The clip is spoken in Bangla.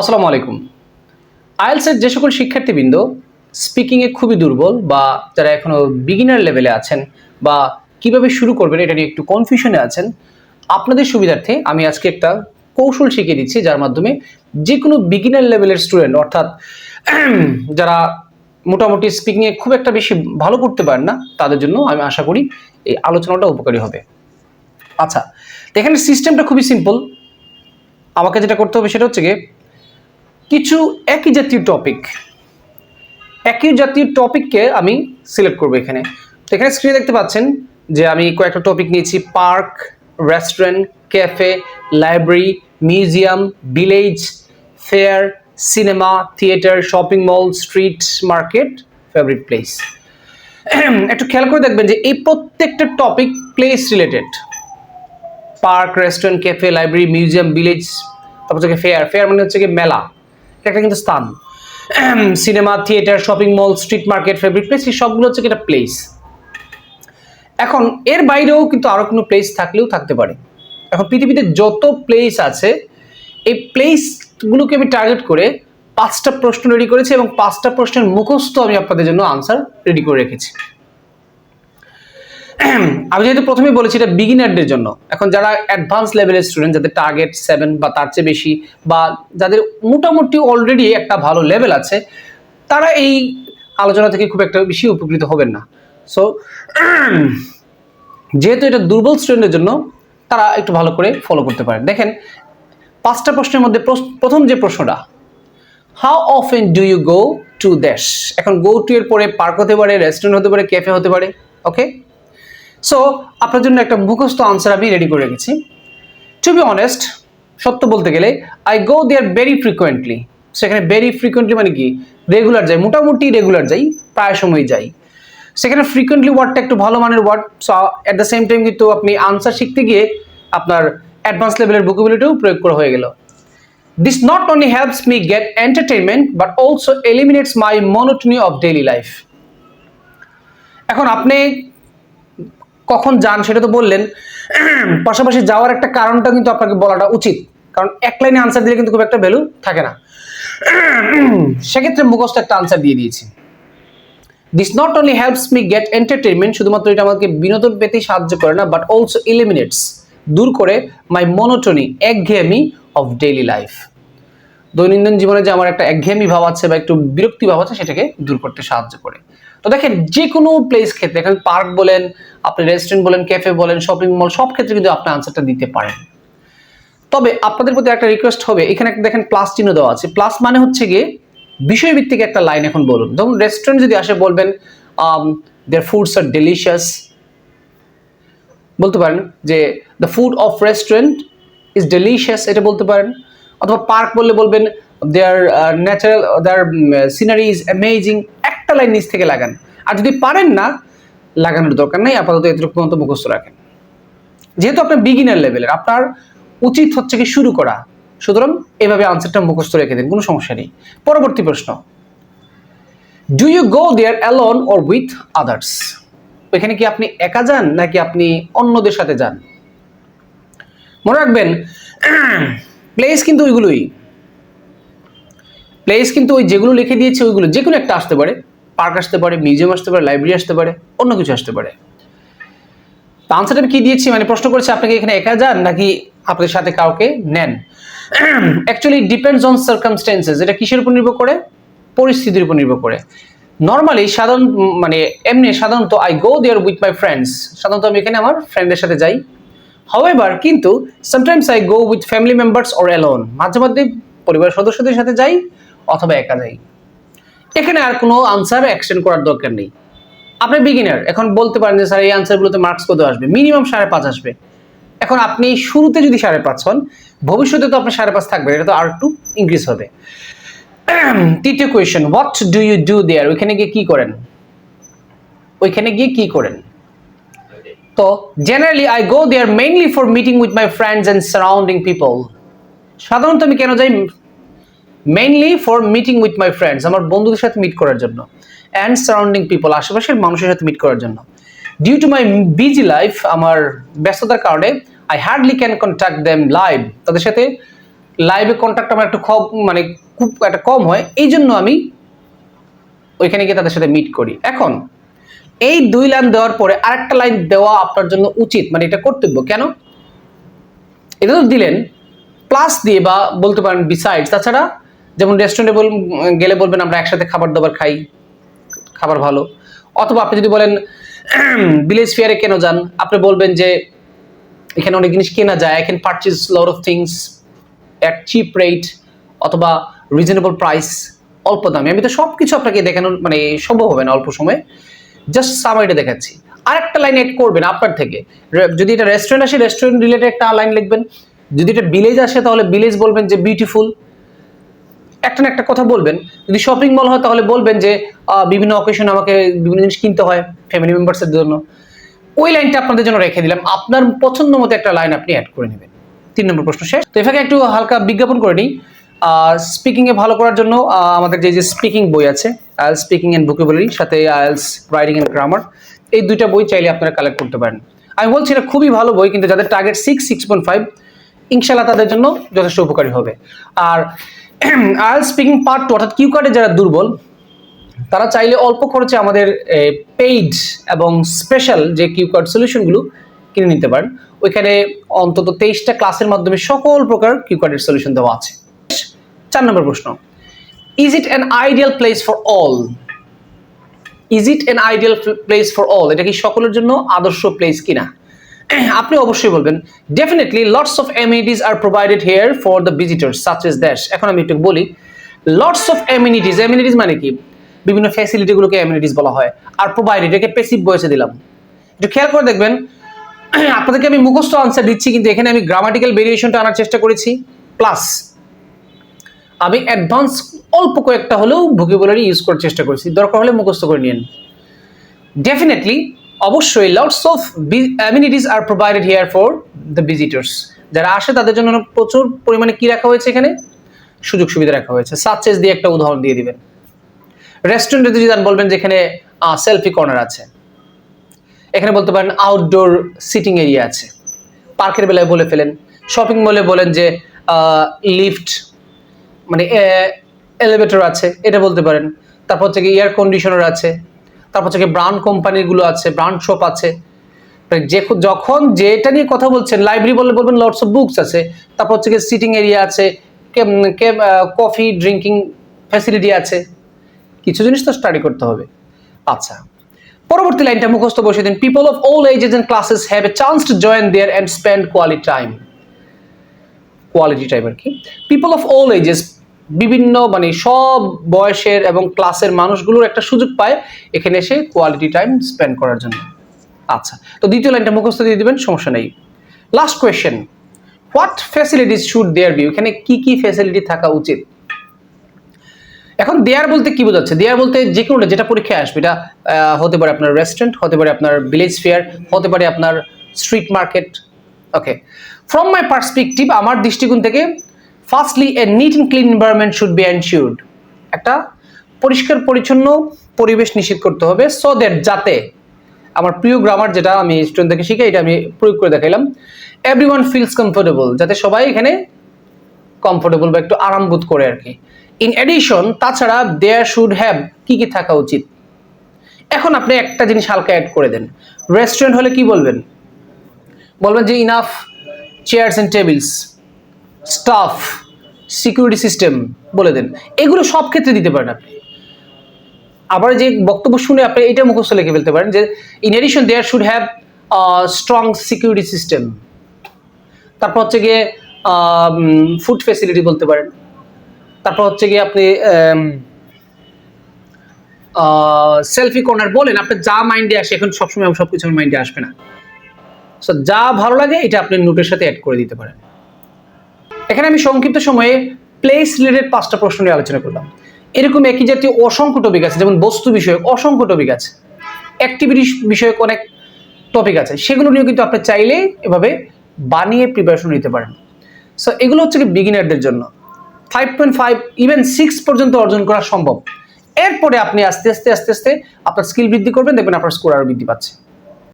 আসসালামু আলাইকুম। আইএলসের যে সকল শিক্ষার্থীবৃন্দ স্পিকিংয়ে খুবই দুর্বল বা যারা এখনও বিগিনার লেভেলে আছেন বা কীভাবে শুরু করবেন এটা নিয়ে একটু কনফিউশনে আছেন, আপনাদের সুবিধার্থে আমি আজকে একটা কৌশল শিখিয়ে দিচ্ছি যার মাধ্যমে যে কোনো বিগিনার লেভেলের স্টুডেন্ট অর্থাৎ যারা মোটামুটি স্পিকিংয়ে খুব একটা বেশি ভালো করতে পারেন না, তাদের জন্য আমি আশা করি এই আলোচনাটা উপকারী হবে। আচ্ছা এখানে সিস্টেমটা খুবই সিম্পল আমাকে যেটা করতে হবে সেটা হচ্ছে গিয়ে কিছু একই জাতীয় টপিক একই জাতীয় টপিককে আমি সিলেক্ট করব এখানে। তো এখানে স্ক্রিনে দেখতে পাচ্ছেন যে আমি কয়েকটা টপিক নিয়েছি। Park restaurant cafe library museum village fair cinema theatre shopping mall street market favourite place একটু খেয়াল করে দেখবেন যে এই প্রত্যেকটা topic place related park restaurant cafe library museum village তারপর হচ্ছে ফেয়ার ফেয়ার মানে হচ্ছে কি মেলা। একটা কিন্তু স্থান। Cinema, theatre, shopping mall, street market favourite place, এই সবগুলো হচ্ছে একটা প্লেস এখন, এর বাইরেও কিন্তু আরও কোনো প্লেস থাকলেও থাকতে পারে। এখন, পৃথিবীতে যত প্লেস আছে, এই প্লেসগুলোকে আমি টার্গেট করে পাঁচটা প্রশ্ন রেডি করেছি এবং পাঁচটা প্রশ্নের মুখস্থ আমি আপনাদের জন্য আনসার রেডি করে রেখেছি। আমি যেহেতু প্রথমেই বলেছি এটা বিগিনারদের জন্য, এখন যারা অ্যাডভান্স লেভেলের স্টুডেন্ট যাদের টার্গেট সেভেন বা তার চেয়ে বেশি, বা যাদের মোটামুটি অলরেডি একটা ভালো লেভেল আছে, তারা এই আলোচনা থেকে খুব একটা বেশি উপকৃত হবেন না। সো যেহেতু এটা দুর্বল স্টুডেন্টের জন্য, তারা একটু ভালো করে ফলো করতে পারেন। দেখেন, পাঁচটা প্রশ্নের মধ্যে প্রথম যে প্রশ্নটা how often do you go to দেশ এখন গো টু এর পরে পার্ক হতে পারে রেস্টুরেন্ট হতে পারে ক্যাফে হতে পারে ওকে সো আপনার জন্য একটা মুখস্থ আনসার আমি রেডি করে রেখেছি। টু বি অনেস্ট সত্য বলতে গেলে I go there very frequently সেখানে ভেরি ফ্রিকোয়েন্টলি মানে কি? রেগুলার যাই, মোটামুটি রেগুলার যাই, প্রায় সময় যাই। সেখানে ফ্রিকোয়েন্টলি ওয়ার্ডটা একটু ভালো মানের word so at the same time কিন্তু আপনি আনসার শিখতে গিয়ে আপনার অ্যাডভান্স লেভেলের ভোকাবুলারিটিও প্রয়োগ করা হয়ে গেল। This not only helps me get entertainment but also eliminates my monotony of daily life এখন আপনি কখন যান সেটা তো বললেন। পাশাপাশি যাওয়ার একটা কারণটা কিন্তু আপনাকে বলাটা উচিত। কারণ এক লাইনে আনসার দিলে কিন্তু খুব একটা ভ্যালু থাকে না। সেক্ষেত্রে মুখস্থ একটা আনসার দিয়ে দিয়েছি। This not only helps me get entertainment শুধুমাত্র এটা আমাকে বিনোদন পেতে সাহায্য করে না বাট অলসো এলিমিনেটস দূর করে মাই মনোটনি একঘেয়েমি অফ ডেইলি লাইফ দৈনন্দিন জীবনে যে আমার একটা একঘেয়েমি ভাব আছে বা একটু বিরক্তি ভাব আছে, সেটাকে দূর করতে সাহায্য করে। তো দেখেন যে কোনো প্লেস ক্ষেত্রে, এখানে পার্ক বলেন, আপনি রেস্টুরেন্ট বলেন ক্যাফে বলেন শপিং মল সব ক্ষেত্রে কিন্তু আপনি আনসারটা দিতে পারেন। তবে আপনাদের প্রতি একটা রিকোয়েস্ট হবে, এখানে একটা দেখেন প্লাস চিহ্ন দেওয়া আছে। প্লাস মানে হচ্ছে গিয়ে বিষয়ভিত্তিক একটা লাইন এখন বলুন। ধরুন রেস্টুরেন্ট যদি আসে, বলবেন দেয়ার ফুডস আর ডেলিশিয়াস বলতে পারেন যে the food of restaurant is delicious এটা বলতে পারেন। অথবা পার্ক বললে বলবেন there natural there scenery is amazing একটা লাইন নিচ থেকে লাগান। আর যদি পারেন না, লাগানোর দরকার নেই, আপাতত এতটুকু পর্যন্ত মুখস্থ রাখেন। যেহেতু আপনার বিগিনার লেভেলের আপনার উচিত হচ্ছে কি শুরু করা। সুতরাং এভাবে আনসারটা মুখস্থ রেখে দিন, কোনো সমস্যা নেই। পরবর্তী প্রশ্ন। Do you go there alone or with others এখানে কি আপনি একা যান, নাকি আপনি অন্যদের সাথে যান? মনে রাখবেন প্লেস কিন্তু ওইগুলোই। প্লেস কিন্তু ওই যেগুলো লিখে দিয়েছে, ওইগুলো যে কোনো একটা আসতে পারে। পার্ক আসতে পারে, মিউজিয়াম আসতে পারে, লাইব্রেরি আসতে পারে, অন্য কিছু আসতে পারে। তো আনসারটা আমি কি দিয়েছি? মানে প্রশ্ন করেছে আপনাকে এখানে একা যান নাকি আপনাদের সাথে কাউকে নেন? অ্যাকচুয়ালি ডিপেন্ডস অন সার্কামস্টেন্সেস এটা কিসের উপর নির্ভর করে? পরিস্থিতির উপর নির্ভর করে। নর্মালি সাধারণ মানে এমনি সাধারণত I go there with my friends সাধারণত আমি এখানে আমার ফ্রেন্ডের সাথে যাই। হাওয়েভার কিন্তু sometimes I go with family members or alone মাঝে মধ্যে পরিবারের সদস্যদের সাথে যাই অথবা একা যাই। এখানে আর কোনো আনসার এক্সটেন্ড করার দরকার নেই। আপনি বিগিনার এখন বলতে পারেন যে, স্যার, এই আনসারগুলোতে মার্কস কত আসবে? মিনিমাম সাড়ে পাঁচ আসবে। এখন আপনি শুরুতে যদি সাড়ে পাঁচ হন, ভবিষ্যতে তো আপনার সাড়ে পাঁচ থাকবে, এটা তো আর একটু ইনক্রিজ হবে। তৃতীয় question what do you do there ওইখানে গিয়ে কি করেন? ওইখানে গিয়ে কি করেন? তো generally I go there mainly for meeting with my friends and surrounding people সাধারণত আমি কেন যাই? Mainly for meeting with my friends আমার বন্ধুদের সাথে মিট করার জন্য অ্যান্ড সারাউন্ডিং পিপল আশেপাশের মানুষের সাথে মিট করার জন্য। Due to my busy life আমার ব্যস্ততার কারণে I hardly can contact them live তাদের সাথে লাইভে কন্ট্যাক্ট আমার একটু কম মানে খুব একটা কম হয়, এই জন্য আমি ওইখানে গিয়ে তাদের সাথে মিট করি। এখন, এই দুই লাইন দেওয়ার পরে আরেকটা লাইন দেওয়া আপনার জন্য উচিত মানে এটা কর্তব্য। কেন? এটা তো দিলেন প্লাস দিয়ে বা বলতে পারেন বিসাইডস তাছাড়া যেমন রেস্টুরেন্টে বল গেলে বলবেন, আমরা একসাথে খাবার দাবার খাই, খাবার ভালো। অথবা আপনি যদি বলেন ভিলেজ ফেয়ারে কেন যান? আপনি বলবেন যে, এখানে অনেক জিনিস কেনা যায়। I can purchase lot of things at cheap rate অথবা রিজনেবল প্রাইস অল্প দামে। আমি তো সব কিছু আপনাকে দেখানোর মানে সম্ভব হবে না অল্প সময়ে। জাস্ট সামারিটা দেখাচ্ছি। আরেকটা লাইন এড করবেন আপনার থেকে। যদি এটা রেস্টুরেন্ট আসে রেস্টুরেন্ট রিলেটেড একটা লাইন লিখবেন। যদি এটা ভিলেজ আসে, তাহলে ভিলেজ বলবেন যে বিউটিফুল একটা না একটা কথা বলবেন। যদি শপিং মল হয় তাহলে বলবেন যে বিভিন্ন অকেশন আমাকে বিভিন্ন জিনিস কিনতে হয় ফ্যামিলি মেম্বার্সের জন্য। ওই লাইনটা আপনাদের জন্য রেখে দিলাম। আপনার পছন্দ মতো একটা লাইন আপনি অ্যাড করে নেবেন। তিন নম্বর প্রশ্ন শেষ। তো এভাবে একটু হালকা বিজ্ঞাপন করে নিই। স্পিকিংয়ে ভালো করার জন্য আমাদের যে যে স্পিকিং বই আছে আইএলস স্পিকিং অ্যান্ড ভোকেবুলারি সাথে আইএলস রাইটিং অ্যান্ড গ্রামার এই দুইটা বই চাইলে আপনারা কালেক্ট করতে পারেন। আমি বলছি এটা খুবই ভালো বই, কিন্তু যাদের target six six point five ইনশাল্লাহ তাদের জন্য যথেষ্ট উপকারী হবে। আর আইএলস স্পিকিং পার্ট টু, অর্থাৎ কিউ কার্ডে যারা দুর্বল, তারা চাইলে অল্প খরচে আমাদের পেইড এবং স্পেশাল যে কিউ কার্ড সলিউশনগুলো কিনে নিতে পারেন। ওইখানে অন্তত তেইশটা ক্লাসের মাধ্যমে সকল প্রকার কিউ কার্ডের সলিউশন দেওয়া আছে। চার নম্বর প্রশ্ন is it an ideal place for all is it an ideal place for all এটা কি সকলের জন্য আদর্শ প্লেস কিনা? আপনি অবশ্যই বলবেন definitely lots of amenities are provided here for the visitors such as dash এখন আমি একটু বলি লটস অফ এমিনিটিস এমিনিটিস মানে কি? বিভিন্ন ফ্যাসিলিটিগুলোকে এমিনিটিস বলা হয়। আর প্রোভাইডেড এটাকে পেসিভ বয়সে দিলাম। একটু খেয়াল করে দেখবেন, আপনাদেরকে আমি মুখস্থ আনসার দিচ্ছি, কিন্তু এখানে আমি গ্রামাটিক্যাল ভেরিয়েশনটা আনার চেষ্টা করেছি। প্লাস আমি অ্যাডভান্স অল্প কয়েকটা হলেও ভোকেবুলারি ইউজ করার চেষ্টা করেছি। দরকার হলে মুখস্থ করে নিন ডেফিনেটলি অবশ্যই lots of amenities are provided here for the visitors যারা আসে, তাদের জন্য প্রচুর পরিমাণে কি রাখা হয়েছে এখানে? সুযোগ সুবিধা রাখা হয়েছে। সাচেস দিয়ে একটা উদাহরণ দিয়ে দিবেন। রেস্টুরেন্টে যদি যান, বলবেন যে এখানে সেলফি কর্নার আছে। এখানে বলতে পারেন আউটডোর সিটিং এরিয়া আছে। পার্কের বেলায় বলে ফেলেন। শপিং মলে বলেন যে লিফট মানে এলিভেটর আছে। এটা বলতে পারেন। তারপর হচ্ছে এয়ার কন্ডিশনার আছে। তারপর হচ্ছে ব্রান্ড কোম্পানিগুলো আছে ব্রান্ড শপ আছে। যে যখন যেটা নিয়ে কথা বলছেন লাইব্রেরি বললে বলবেন লটস অফ বুকস আছে। তারপর হচ্ছে সিটিং এরিয়া আছে কফি ড্রিঙ্কিং ফ্যাসিলিটি আছে। কিছু জিনিস তো স্টাডি করতে হবে। আচ্ছা পরবর্তী লাইনটা মুখস্থ বসে দিন। People of all ages and classes have a chance to join there and spend quality time quality time আর কি। পিপল অফ অল এজেস বিভিন্ন মানে সব বয়সের এবং ক্লাসের মানুষগুলোর একটা সুযোগ পায় এখানে এসে কোয়ালিটি টাইম স্পেন্ড করার জন্য। আচ্ছা তো দ্বিতীয় লাইনটা মুখস্থ দিয়ে দিবেন, সমস্যা নেই। Last question what facilities should there be এখানে কি কি ফ্যাসিলিটি থাকা উচিত? এখন দেয়ার বলতে কি বোঝাচ্ছে? দেয়ার বলতে যে কোনোটা যেটা পরীক্ষায় আসবে। এটা হতে পারে আপনার রেস্টুরেন্ট হতে পারে আপনার ভিলেজ ফেয়ার হতে পারে আপনার street market okay from my perspective আমার দৃষ্টিকোণ থেকে firstly a neat and clean environment should be ensured একটা পরিষ্কার, পরিচ্ছন্ন পরিবেশ নিশ্চিত করতে হবে সো দ্যাট যাতে আমার প্রিয় গ্রামার যেটা আমি স্টুডেন্ট থেকে শিখে এটা আমি প্রয়োগ করে দেখাইলাম এভরি ওয়ান ফিলস কমফোর্টেবল যাতে সবাই এখানে কমফোর্টেবল বা একটু আরাম বোধ করে আর কি। ইন এডিশন তাছাড়া দেয়ার শুড হ্যাভ কি কি থাকা উচিত? এখন আপনি একটা জিনিস হালকা অ্যাড করে দেন। রেস্টুরেন্ট হলে কি বলবেন? বলবেন যে enough chairs and tables staff security system বলে দেন। এগুলো সব ক্ষেত্রে দিতে পারেন আপনি। আবার যে বক্তব্য শুনে আপনি এটা মুখস্থ লিখে ফেলতে পারেন যে in addition there should have strong security system তারপর হচ্ছে গিয়ে ফুড ফেসিলিটি বলতে পারেন। তারপর হচ্ছে গিয়ে আপনি সেলফি কর্নার বলেন, আপনার যা মাইন্ডে আসে, এখন সবসময় সব কিছু মাইন্ডে আসবে না। সো যা ভালো লাগে, এটা আপনি নোটের সাথে অ্যাড করে দিতে পারেন। এখানে আমি সংক্ষিপ্ত সময়ে প্লেস রিলেটেড পাঁচটা প্রশ্ন নিয়ে আলোচনা করলাম। এরকম একই জাতীয় অসংখ্য টপিক আছে, যেমন বস্তু বিষয়ক, অসংখ্য টপিক আছে। অ্যাক্টিভিটি বিষয়ক অনেক টপিক আছে। সেগুলো নিয়েও কিন্তু আপনি চাইলে এভাবে বানিয়ে প্রিপারেশন নিতে পারেন। সো এগুলো হচ্ছে কি বিগিনারদের জন্য। Five point five even six পর্যন্ত অর্জন করা সম্ভব। এরপরে আপনি আস্তে আস্তে আস্তে আস্তে আপনার স্কিল বৃদ্ধি করবেন, দেখবেন আপনার স্কোর আরও বৃদ্ধি পাচ্ছে।